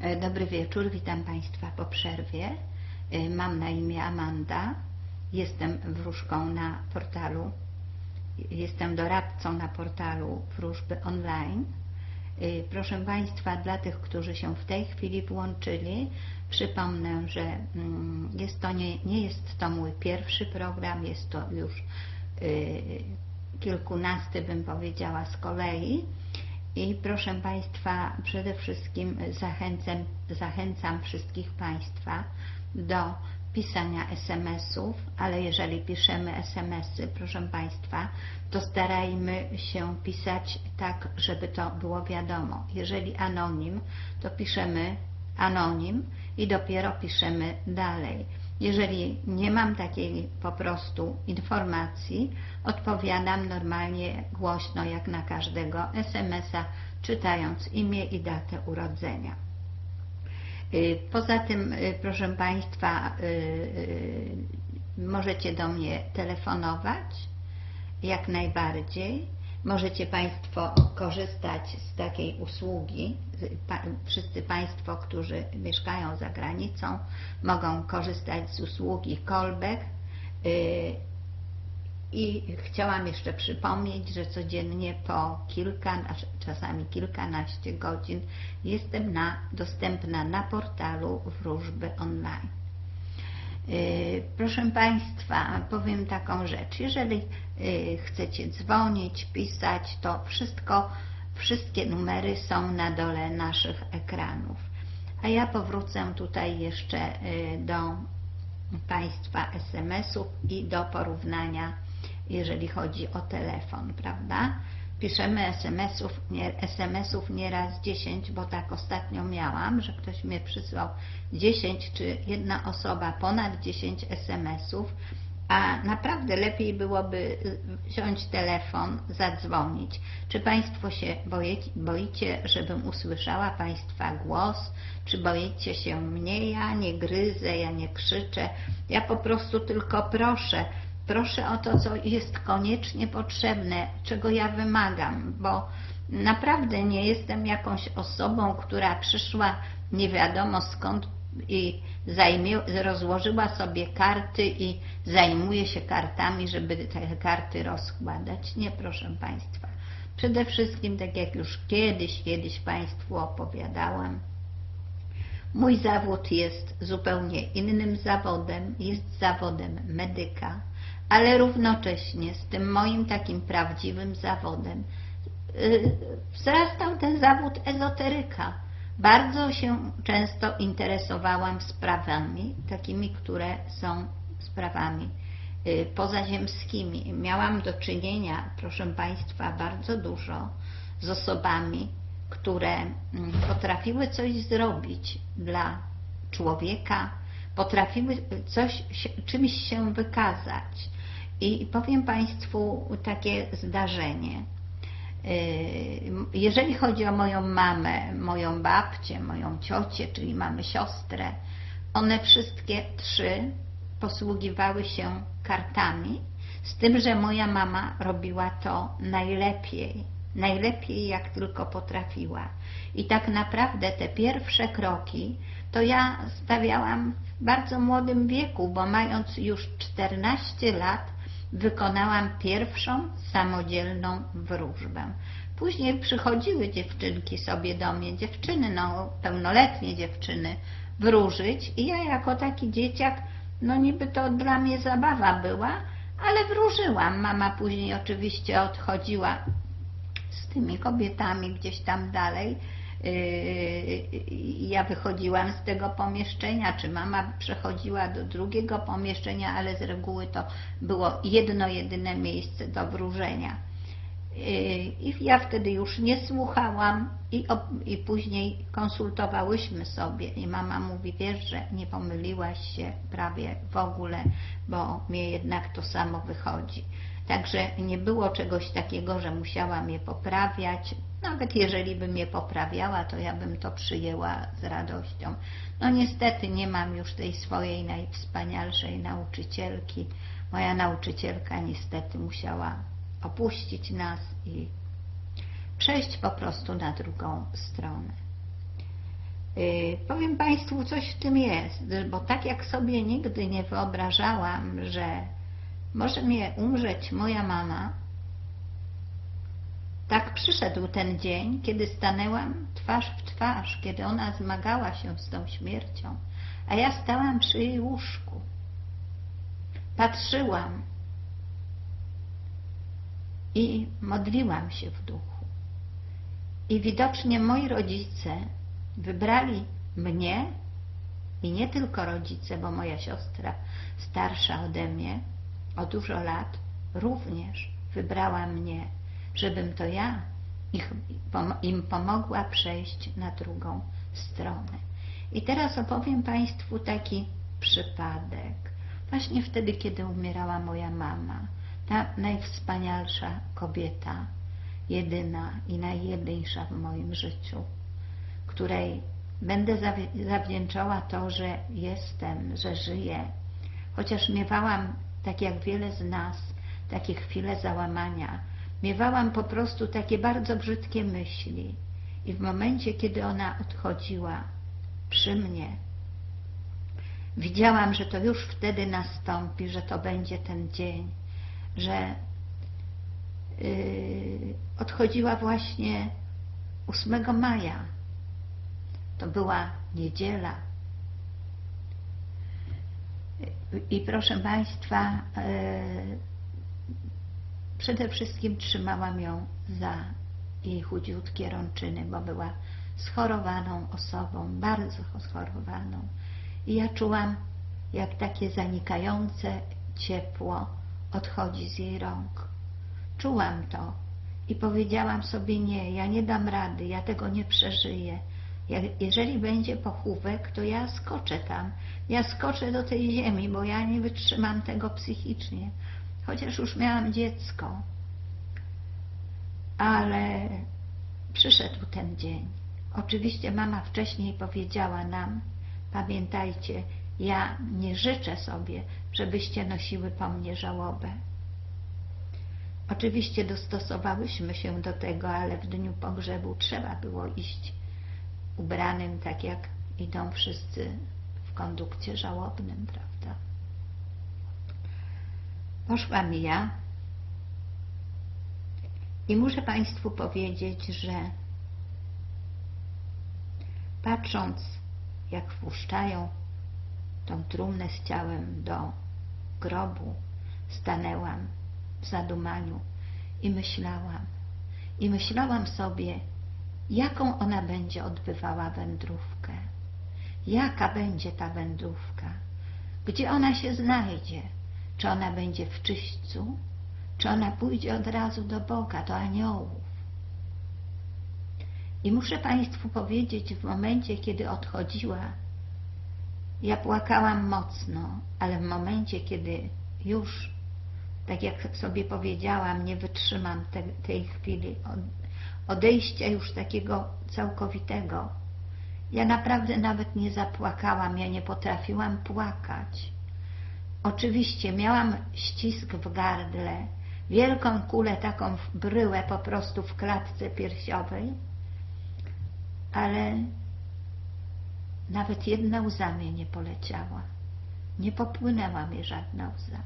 E, Dobry wieczór, witam Państwa po przerwie. E, Mam na imię Amanda, jestem wróżką na portalu, jestem doradcą na portalu Wróżby Online. E, Proszę Państwa, dla tych, którzy się w tej chwili włączyli, przypomnę, że mm, jest to nie, nie jest to mój pierwszy program, jest to już kilkunasty, bym powiedziała, z kolei. I proszę Państwa, przede wszystkim zachęcam, zachęcam wszystkich Państwa do pisania SMS-ów, ale jeżeli piszemy SMS-y, proszę Państwa, to starajmy się pisać tak, żeby to było wiadomo. Jeżeli anonim, to piszemy anonim i dopiero piszemy dalej. Jeżeli nie mam takiej po prostu informacji, odpowiadam normalnie głośno jak na każdego SMS-a, czytając imię i datę urodzenia. Y, Poza tym, y, proszę Państwa, y, możecie do mnie telefonować jak najbardziej. Możecie Państwo korzystać z takiej usługi. Wszyscy Państwo, którzy mieszkają za granicą, mogą korzystać z usługi callback. Y, I chciałam jeszcze przypomnieć, że codziennie po kilka, czasami kilkanaście godzin jestem na, dostępna na portalu Wróżby Online. Yy, Proszę Państwa, powiem taką rzecz. Jeżeli yy, chcecie dzwonić, pisać, to wszystko, wszystkie numery są na dole naszych ekranów. A ja powrócę tutaj jeszcze yy, do Państwa SMS-ów i do porównania, jeżeli chodzi o telefon, prawda? Piszemy SMS-ów, nie, SMS-ów nieraz 10, bo tak ostatnio miałam, że ktoś mnie przysłał 10, czy jedna osoba ponad 10 SMS-ów, a naprawdę lepiej byłoby wziąć telefon, zadzwonić. Czy Państwo się boicie, żebym usłyszała Państwa głos? Czy boicie się mnie? Ja nie gryzę, ja nie krzyczę. Ja po prostu tylko proszę, proszę o to, co jest koniecznie potrzebne, czego ja wymagam, bo naprawdę nie jestem jakąś osobą, która przyszła nie wiadomo skąd i zajmie, rozłożyła sobie karty i zajmuje się kartami, żeby te karty rozkładać. Nie, proszę Państwa. Przede wszystkim, tak jak już kiedyś, kiedyś Państwu opowiadałam, Mój zawód jest zupełnie innym zawodem, jest zawodem medyka, ale równocześnie z tym moim takim prawdziwym zawodem yy, wzrastał ten zawód ezoteryka. Bardzo się często interesowałam sprawami, takimi, które są sprawami yy, pozaziemskimi. Miałam do czynienia, proszę Państwa, bardzo dużo z osobami, które mm, potrafiły coś zrobić dla człowieka, potrafiły coś, czymś się wykazać. I powiem Państwu takie zdarzenie. Yy, Jeżeli chodzi o moją mamę, moją babcię, moją ciocię, czyli mamy siostrę, one wszystkie trzy posługiwały się kartami, z tym, że moja mama robiła to najlepiej, najlepiej jak tylko potrafiła. I tak naprawdę te pierwsze kroki to ja stawiałam w bardzo młodym wieku, bo mając już 14 lat wykonałam pierwszą samodzielną wróżbę. Później przychodziły dziewczynki sobie do mnie, dziewczyny, no pełnoletnie dziewczyny, wróżyć i ja jako taki dzieciak, no niby to dla mnie zabawa była, ale wróżyłam. Mama później oczywiście odchodziła z tymi kobietami gdzieś tam dalej. Yy, Ja wychodziłam z tego pomieszczenia, czy mama przechodziła do drugiego pomieszczenia, ale z reguły to było jedno, jedyne miejsce do wróżenia. Yy, I ja wtedy już nie słuchałam i, i później konsultowałyśmy sobie i mama mówi, wiesz, że nie pomyliłaś się prawie w ogóle, bo mnie jednak to samo wychodzi. Także nie było czegoś takiego, że musiałam je poprawiać. Nawet jeżeli bym je poprawiała, to ja bym to przyjęła z radością. No niestety nie mam już tej swojej najwspanialszej nauczycielki. Moja nauczycielka niestety musiała opuścić nas i przejść po prostu na drugą stronę. Y, Powiem Państwu, coś w tym jest, bo tak jak sobie nigdy nie wyobrażałam, że może mnie umrzeć moja mama, tak przyszedł ten dzień, kiedy stanęłam twarz w twarz, kiedy ona zmagała się z tą śmiercią, a ja stałam przy jej łóżku. Patrzyłam i modliłam się w duchu. I widocznie moi rodzice wybrali mnie i nie tylko rodzice, bo moja siostra starsza ode mnie o dużo lat również wybrała mnie, żebym to ja ich, im pomogła przejść na drugą stronę. I teraz opowiem Państwu taki przypadek. Właśnie wtedy, kiedy umierała moja mama, ta najwspanialsza kobieta, jedyna i najjedyńsza w moim życiu, której będę zawdzięczała to, że jestem, że żyję. Chociaż miewałam, tak jak wiele z nas, takie chwile załamania, miewałam po prostu takie bardzo brzydkie myśli. I w momencie, kiedy ona odchodziła przy mnie, widziałam, że to już wtedy nastąpi, że to będzie ten dzień, że yy, odchodziła właśnie 8 maja to była niedziela. I proszę Państwa, e, przede wszystkim trzymałam ją za jej chudziutkie rączyny, bo była schorowaną osobą, bardzo schorowaną. I ja czułam, jak takie zanikające ciepło odchodzi z jej rąk. Czułam to i powiedziałam sobie nie, ja nie dam rady, ja tego nie przeżyję jeżeli będzie pochówek, to ja skoczę tam. Ja skoczę do tej ziemi, bo ja nie wytrzymam tego psychicznie. Chociaż już miałam dziecko. Ale przyszedł ten dzień. Oczywiście mama wcześniej powiedziała nam, pamiętajcie, ja nie życzę sobie, żebyście nosiły po mnie żałobę. Oczywiście dostosowałyśmy się do tego, ale w dniu pogrzebu trzeba było iść ubranym tak jak idą wszyscy kondukcie żałobnym, prawda? Poszłam ja i muszę Państwu powiedzieć, że patrząc jak wpuszczają tą trumnę z ciałem do grobu, stanęłam w zadumaniu i myślałam. I myślałam sobie, jaką ona będzie odbywała wędrówkę, jaka będzie ta wędrówka, gdzie ona się znajdzie, czy ona będzie w czyśćcu, czy ona pójdzie od razu do Boga, do aniołów. I muszę Państwu powiedzieć, w momencie, kiedy odchodziła, ja płakałam mocno, ale w momencie, kiedy już, tak jak sobie powiedziałam, nie wytrzymam te, tej chwili, odejścia już takiego całkowitego. Ja naprawdę nawet nie zapłakałam, ja nie potrafiłam płakać. Oczywiście miałam ścisk w gardle, wielką kulę taką bryłę po prostu w klatce piersiowej, ale nawet jedna łza mnie nie poleciała. Nie popłynęła mi żadna łza.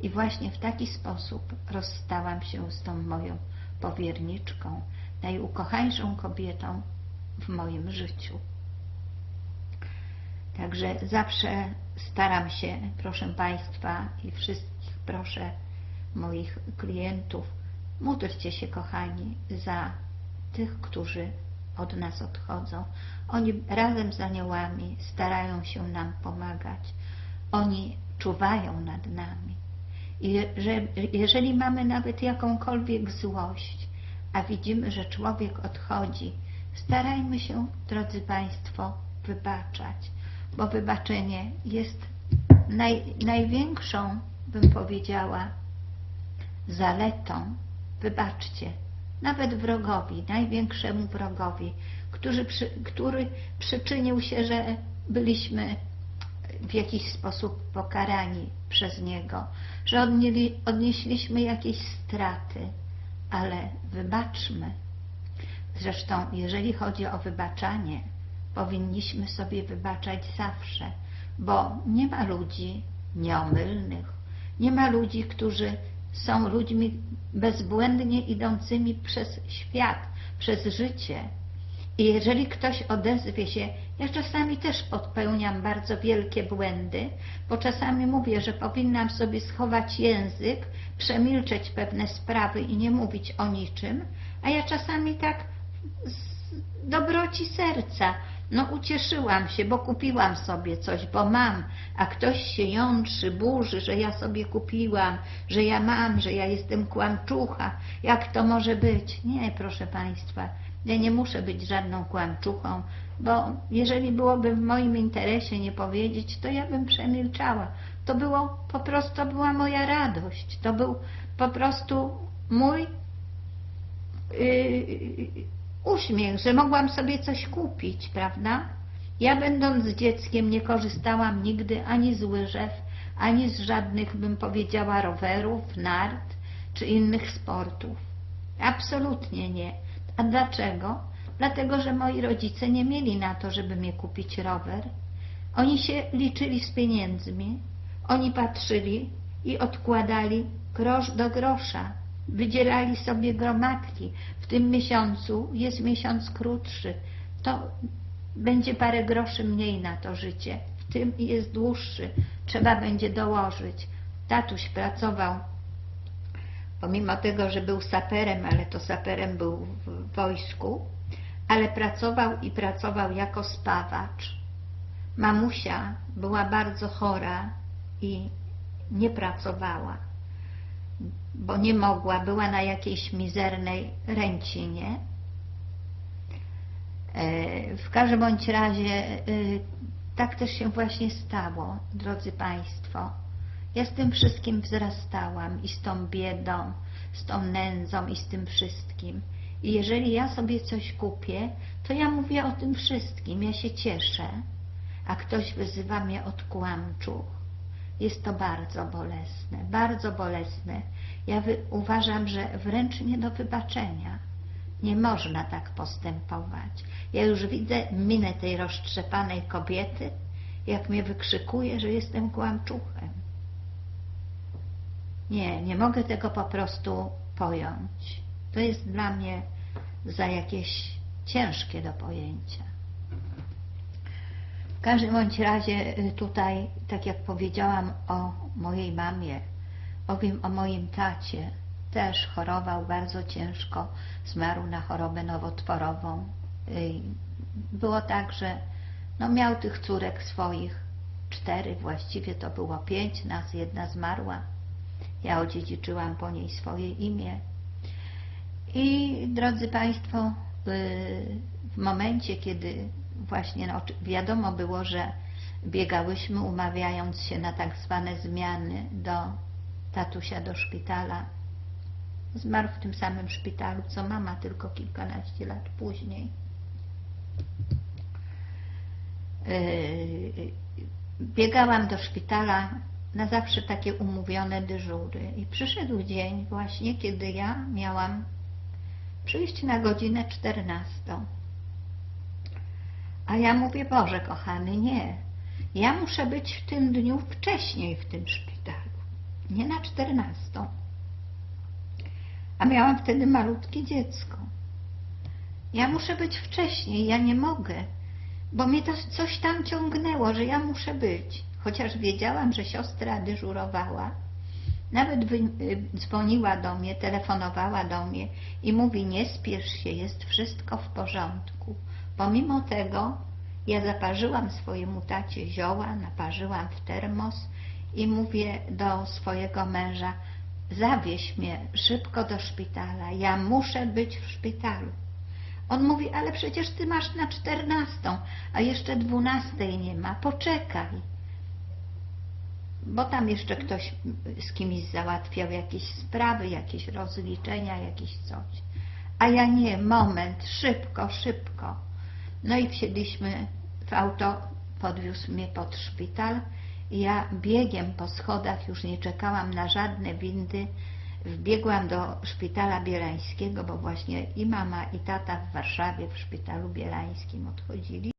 I właśnie w taki sposób rozstałam się z tą moją powierniczką, najukochańszą kobietą w moim życiu. Także zawsze staram się, proszę Państwa i wszystkich proszę moich klientów, módlcie się, kochani, za tych, którzy od nas odchodzą. Oni razem z aniołami starają się nam pomagać. Oni czuwają nad nami. I że, jeżeli mamy nawet jakąkolwiek złość, a widzimy, że człowiek odchodzi, starajmy się, drodzy Państwo, wybaczać, bo wybaczenie jest naj, największą, bym powiedziała, zaletą. Wybaczcie, nawet wrogowi, największemu wrogowi, który, przy, który przyczynił się, że byliśmy w jakiś sposób pokarani przez Niego, że odnieśliśmy jakieś straty, ale wybaczmy. Zresztą, jeżeli chodzi o wybaczanie, powinniśmy sobie wybaczać zawsze, bo nie ma ludzi nieomylnych, nie ma ludzi, którzy są ludźmi bezbłędnie idącymi przez świat, przez życie. I jeżeli ktoś odezwie się, ja czasami też popełniam bardzo wielkie błędy, bo czasami mówię, że powinnam sobie schować język, przemilczeć pewne sprawy i nie mówić o niczym, a ja czasami tak z dobroci serca, no ucieszyłam się, bo kupiłam sobie coś, bo mam, a ktoś się jątrzy, burzy, że ja sobie kupiłam, że ja mam, że ja jestem kłamczucha. Jak to może być? Nie, proszę Państwa, ja nie muszę być żadną kłamczuchą, bo jeżeli byłoby w moim interesie nie powiedzieć, to ja bym przemilczała. To było po prostu, była moja radość, to był po prostu mój yy, uśmiech, że mogłam sobie coś kupić, prawda? Ja będąc dzieckiem nie korzystałam nigdy ani z łyżew, ani z żadnych, bym powiedziała, rowerów, nart czy innych sportów. Absolutnie nie. A dlaczego? Dlatego, że moi rodzice nie mieli na to, żeby mnie kupić rower. Oni się liczyli z pieniędzmi, oni patrzyli i odkładali grosz do grosza. Wydzielali sobie gromadki. W tym miesiącu jest miesiąc krótszy. To będzie parę groszy mniej na to życie. W tym jest dłuższy. Trzeba będzie dołożyć. Tatuś pracował pomimo tego, że był saperem, ale to saperem był w wojsku, ale pracował i pracował jako spawacz. Mamusia była bardzo chora i nie pracowała, bo nie mogła, była na jakiejś mizernej ręcinie. E, w każdym bądź razie e, tak też się właśnie stało, drodzy Państwo. Ja z tym wszystkim wzrastałam i z tą biedą, z tą nędzą i z tym wszystkim. I jeżeli ja sobie coś kupię, to ja mówię o tym wszystkim, ja się cieszę, a ktoś wyzywa mnie od kłamczuch. Jest to bardzo bolesne, bardzo bolesne. Ja uważam, że wręcz nie do wybaczenia. Nie można tak postępować. Ja już widzę minę tej roztrzepanej kobiety, jak mnie wykrzykuje, że jestem kłamczuchem. Nie, nie mogę tego po prostu pojąć. To jest dla mnie za jakieś ciężkie do pojęcia. W każdym bądź razie y, tutaj, tak jak powiedziałam o mojej mamie, powiem o moim tacie. Też chorował bardzo ciężko, zmarł na chorobę nowotworową. Y, było tak, że no miał tych córek swoich cztery, właściwie to było pięć nas, jedna zmarła. Ja odziedziczyłam po niej swoje imię. I drodzy Państwo, y, w momencie, kiedy właśnie no, wiadomo było, że biegałyśmy umawiając się na tak zwane zmiany do tatusia do szpitala. Zmarł w tym samym szpitalu, co mama, tylko kilkanaście lat później. Y, biegałam do szpitala na zawsze takie umówione dyżury i przyszedł dzień właśnie, kiedy ja miałam przyjść na godzinę 14. A ja mówię, Boże kochany, nie. Ja muszę być w tym dniu wcześniej w tym szpitalu, nie na 14. A miałam wtedy malutkie dziecko. Ja muszę być wcześniej, ja nie mogę, bo mnie to coś tam ciągnęło, że ja muszę być. Chociaż wiedziałam, że siostra dyżurowała, nawet dzwoniła do mnie, telefonowała do mnie i mówi, nie spiesz się, jest wszystko w porządku. Pomimo tego ja zaparzyłam swojemu tacie zioła, naparzyłam w termos i mówię do swojego męża, zawieź mnie szybko do szpitala, ja muszę być w szpitalu. On mówi, ale przecież ty masz na czternastą, a jeszcze dwunastej nie ma, poczekaj bo tam jeszcze ktoś z kimś załatwiał jakieś sprawy, jakieś rozliczenia, jakieś coś. A ja nie, moment, szybko, szybko. No i wsiedliśmy w auto, podwiózł mnie pod szpital. Ja biegiem po schodach, już nie czekałam na żadne windy, wbiegłam do szpitala bielańskiego, bo właśnie i mama i tata w Warszawie w szpitalu bielańskim odchodzili.